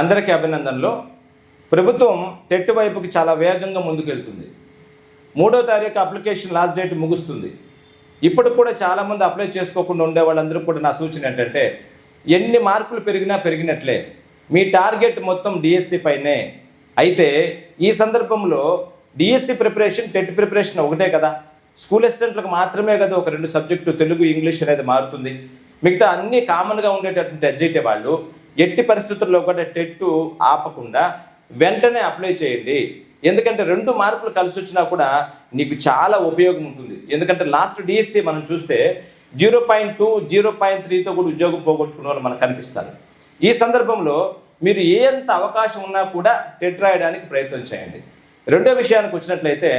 అందరికీ అభినందనలు. ప్రభుత్వం టెట్ వైపుకి చాలా వేగంగా ముందుకెళ్తుంది. మూడో తారీఖు అప్లికేషన్ లాస్ట్ డేట్ ముగుస్తుంది. ఇప్పుడు కూడా చాలామంది అప్లై చేసుకోకుండా ఉండే వాళ్ళందరూ కూడా నా సూచన ఏంటంటే ఎన్ని మార్కులు పెరిగినా పెరిగినట్లే. మీ టార్గెట్ మొత్తం డిఎస్సి పైనే. అయితే ఈ సందర్భంలో డిఎస్సి ప్రిపరేషన్ టెట్ ప్రిపరేషన్ ఒకటే కదా. స్కూల్ అసిస్టెంట్లకు మాత్రమే కదా ఒక రెండు సబ్జెక్టు తెలుగు ఇంగ్లీష్ అనేది మారుతుంది. మిగతా అన్ని కామన్గా ఉండేటటువంటి ఎడ్జైటే వాళ్ళు ఎట్టి పరిస్థితుల్లో కూడా టెట్టు ఆపకుండా వెంటనే అప్లై చేయండి. ఎందుకంటే రెండు మార్కులు కలిసి వచ్చినా కూడా నీకు చాలా ఉపయోగం ఉంటుంది. ఎందుకంటే లాస్ట్ డిఎస్సి మనం చూస్తే zero point two zero point త్రీతో కూడా ఉద్యోగం పోగొట్టుకున్న వాళ్ళు మనకు కనిపిస్తారు. ఈ సందర్భంలో మీరు ఎంత అవకాశం ఉన్నా కూడా టెట్ రాయడానికి ప్రయత్నం చేయండి. రెండో విషయానికి వచ్చినట్లయితే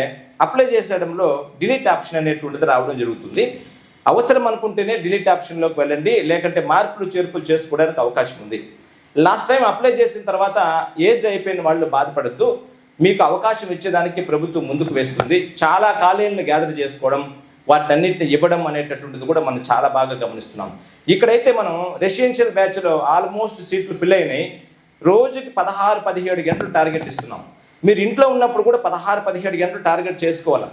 అప్లై చేసేయడంలో డిలీట్ ఆప్షన్ అనేటువంటిది రావడం జరుగుతుంది. అవసరం అనుకుంటేనే డిలీట్ ఆప్షన్లోకి వెళ్ళండి లేకంటే మార్పులు చేర్పులు చేసుకోవడానికి అవకాశం ఉంది. లాస్ట్ టైం అప్లై చేసిన తర్వాత ఏజ్ అయిపోయిన వాళ్ళు బాధపడద్దు. మీకు అవకాశం ఇచ్చేదానికి ప్రభుత్వం ముందుకు వేస్తుంది. చాలా ఖాళీలను గ్యాదర్ చేసుకోవడం వాటన్నిటిని ఇవ్వడం అనేటటువంటిది కూడా మనం చాలా బాగా గమనిస్తున్నాం. ఇక్కడైతే మనం రెసిడెన్షియల్ బ్యాచ్లో ఆల్మోస్ట్ సీట్లు ఫిల్ అయినాయి. రోజుకి పదహారు పదిహేడు గంటలు టార్గెట్ ఇస్తున్నాం. మీరు ఇంట్లో ఉన్నప్పుడు కూడా పదహారు పదిహేడు గంటలు టార్గెట్ చేసుకోవాలి?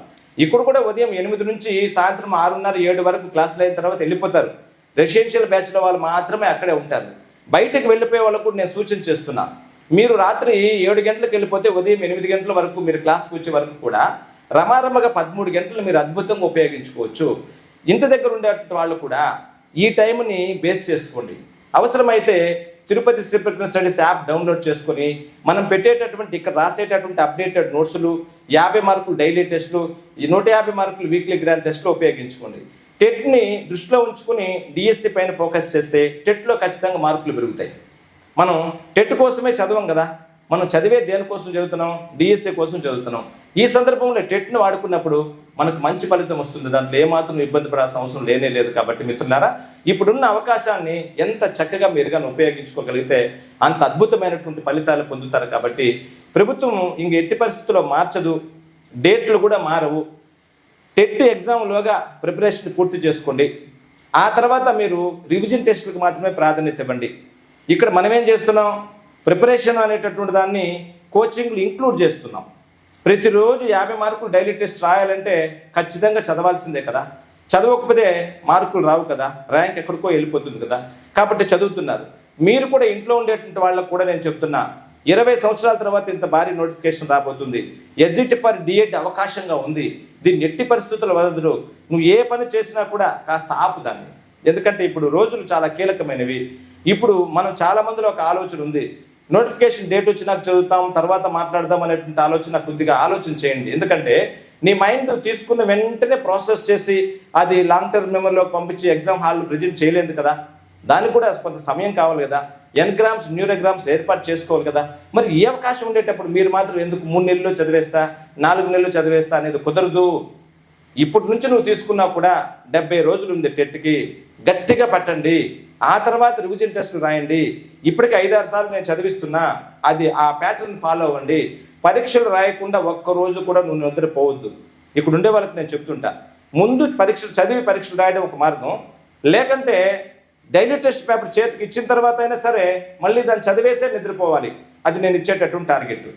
ఇక్కడ కూడా ఉదయం ఎనిమిది నుంచి సాయంత్రం ఆరున్నర ఏడు వరకు క్లాసులు అయిన తర్వాత వెళ్ళిపోతారు. రెసిడెన్షియల్ బ్యాచ్లో వాళ్ళు మాత్రమే అక్కడే ఉంటారు. బయటకు వెళ్ళిపోయే వాళ్ళకు నేను సూచన చేస్తున్నాను మీరు రాత్రి ఏడు గంటలకు వెళ్ళిపోతే ఉదయం ఎనిమిది గంటల వరకు మీరు క్లాస్కి వచ్చే వరకు కూడా రమారమగా పదమూడు గంటలు మీరు అద్భుతంగా ఉపయోగించుకోవచ్చు. ఇంటి దగ్గర ఉండేటువంటి వాళ్ళు కూడా ఈ టైంని బేస్ చేసుకోండి. అవసరమైతే Tirupati Srikrishna studies app download చేసుకొని మనం పెట్టేటటువంటి ఇక్కడ రాసేటటువంటి అప్డేటెడ్ నోట్సులు యాభై మార్కులు డైలీ టెస్టులు ఈ నూట యాభై మార్కులు వీక్లీ గ్రాండ్ టెస్ట్లు ఉపయోగించుకోండి. టెట్ని దృష్టిలో ఉంచుకుని డిఎస్సి పైన ఫోకస్ చేస్తే టెట్లో ఖచ్చితంగా మార్కులు పెరుగుతాయి. మనం టెట్ కోసమే చదవం కదా. మనం చదివే దేనికోసం చదువుతున్నాం? డిఎస్సి కోసం చదువుతున్నాం. ఈ సందర్భంలో టెట్ను వాడుకున్నప్పుడు మనకు మంచి ఫలితం వస్తుంది. దాంట్లో ఏమాత్రం ఇబ్బంది పడాల్సిన అవసరం లేనే లేదు. కాబట్టి మిత్రులారా ఇప్పుడున్న అవకాశాన్ని ఎంత చక్కగా మీరు కానీ ఉపయోగించుకోగలిగితే అంత అద్భుతమైనటువంటి ఫలితాలు పొందుతారు కాబట్టి ప్రభుత్వం ఇంక ఎట్టి పరిస్థితుల్లో మార్చదు. డేట్లు కూడా మారవు. టెట్ ఎగ్జామ్లోగా ప్రిపరేషన్ పూర్తి చేసుకోండి. ఆ తర్వాత మీరు రివిజన్ టెస్టులకు మాత్రమే ప్రాధాన్యత ఇవ్వండి. ఇక్కడ మనం ఏం చేస్తున్నాం? ప్రిపరేషన్ అనేటటువంటి దాన్ని కోచింగ్లు ఇంక్లూడ్ చేస్తున్నాం. ప్రతిరోజు యాభై మార్కులు డైలీ టెస్ట్ రాయాలంటే ఖచ్చితంగా చదవాల్సిందే కదా. చదవకపోతే మార్కులు రావు కదా ర్యాంక్ ఎక్కడికో వెళ్ళిపోతుంది కదా. కాబట్టి చదువుతున్నారు. మీరు కూడా ఇంట్లో ఉండేటువంటి వాళ్ళకు కూడా నేను చెప్తున్నా ఇరవై సంవత్సరాల తర్వాత ఇంత భారీ నోటిఫికేషన్ రాబోతుంది. ఎగ్జిట్ ఫర్ డిఎడ్ అవకాశంగా ఉంది. దీన్ని ఎట్టి పరిస్థితుల వదలరు నువ్వు ఏ పని చేసినా కూడా కాస్త ఆపు దాన్ని. ఎందుకంటే ఇప్పుడు రోజులు చాలా కీలకమైనవి. ఇప్పుడు మనం చాలా మందిలో ఒక ఆలోచన ఉంది. నోటిఫికేషన్ డేట్ వచ్చినాక చదువుతాం తర్వాత మాట్లాడదాం అనేటువంటి ఆలోచన కొద్దిగా ఆలోచన చేయండి. ఎందుకంటే నీ మైండ్ తీసుకున్న వెంటనే ప్రాసెస్ చేసి అది లాంగ్ టర్మ్ మెమరీలోకి పంపించి ఎగ్జామ్ హాల్ ప్రజెంట్ చేయలేదు కదా. దానికి కూడా కొంత సమయం కావాలి కదా. ఎన్గ్రామ్స్ న్యూరోగ్రామ్స్ ఏర్పాటు చేసుకోవాలి కదా. మరి ఏ అవకాశం ఉండేటప్పుడు మీరు మాత్రం ఎందుకు మూడు నెలలు చదివేస్తా నాలుగు నెలలు చదివేస్తా అనేది కుదరదు. ఇప్పటి నుంచి నువ్వు తీసుకున్నా కూడా డెబ్బై రోజులు ఉంది టెట్కి గట్టిగా పట్టండి. ఆ తర్వాత రివిజన్ టెస్ట్ రాయండి. ఇప్పటికి ఐదారు సార్లు నేను చదివిస్తున్నా. అది ఆ ప్యాటర్న్ ఫాలో అవ్వండి. పరీక్షలు రాయకుండా ఒక్క రోజు కూడా నువ్వు నిద్రపోవద్దు. ఇక్కడ ఉండే వాళ్ళకి నేను చెప్తుంటా. ముందు పరీక్షలు చదివి పరీక్షలు రాయడం ఒక మార్గం. లేకంటే డైలీ టెస్ట్ పేపర్ చేతికి ఇచ్చిన తర్వాత అయినా సరే మళ్ళీ దాన్ని చదివేసే నిద్రపోవాలి. అది నేను ఇచ్చేటటువంటి టార్గెట్.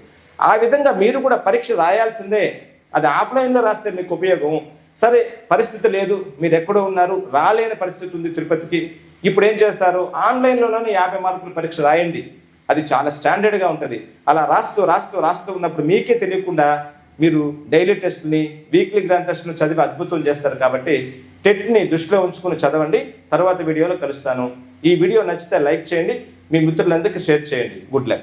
ఆ విధంగా మీరు కూడా పరీక్ష రాయాల్సిందే. అది ఆఫ్లైన్లో రాస్తే మీకు ఉపయోగం. సరే పరిస్థితి లేదు. మీరు ఎక్కడో ఉన్నారు. రాలేని పరిస్థితి ఉంది తిరుపతికి. ఇప్పుడు ఏం చేస్తారు? ఆన్లైన్లోనే యాభై మార్కుల పరీక్ష రాయండి. అది చాలా స్టాండర్డ్గా ఉంటుంది. అలా రాస్తూ రాస్తూ రాస్తూ ఉన్నప్పుడు మీకే తెలియకుండా మీరు డైలీ టెస్ట్ని వీక్లీ గ్రాండ్ టెస్ట్ని చదివి అద్భుతం చేస్తారు కాబట్టి టెట్ని దృష్టిలో ఉంచుకుని చదవండి. తర్వాత వీడియోలో కలుస్తాను. ఈ వీడియో నచ్చితే లైక్ చేయండి. మీ మిత్రులందరికీ షేర్ చేయండి. Good luck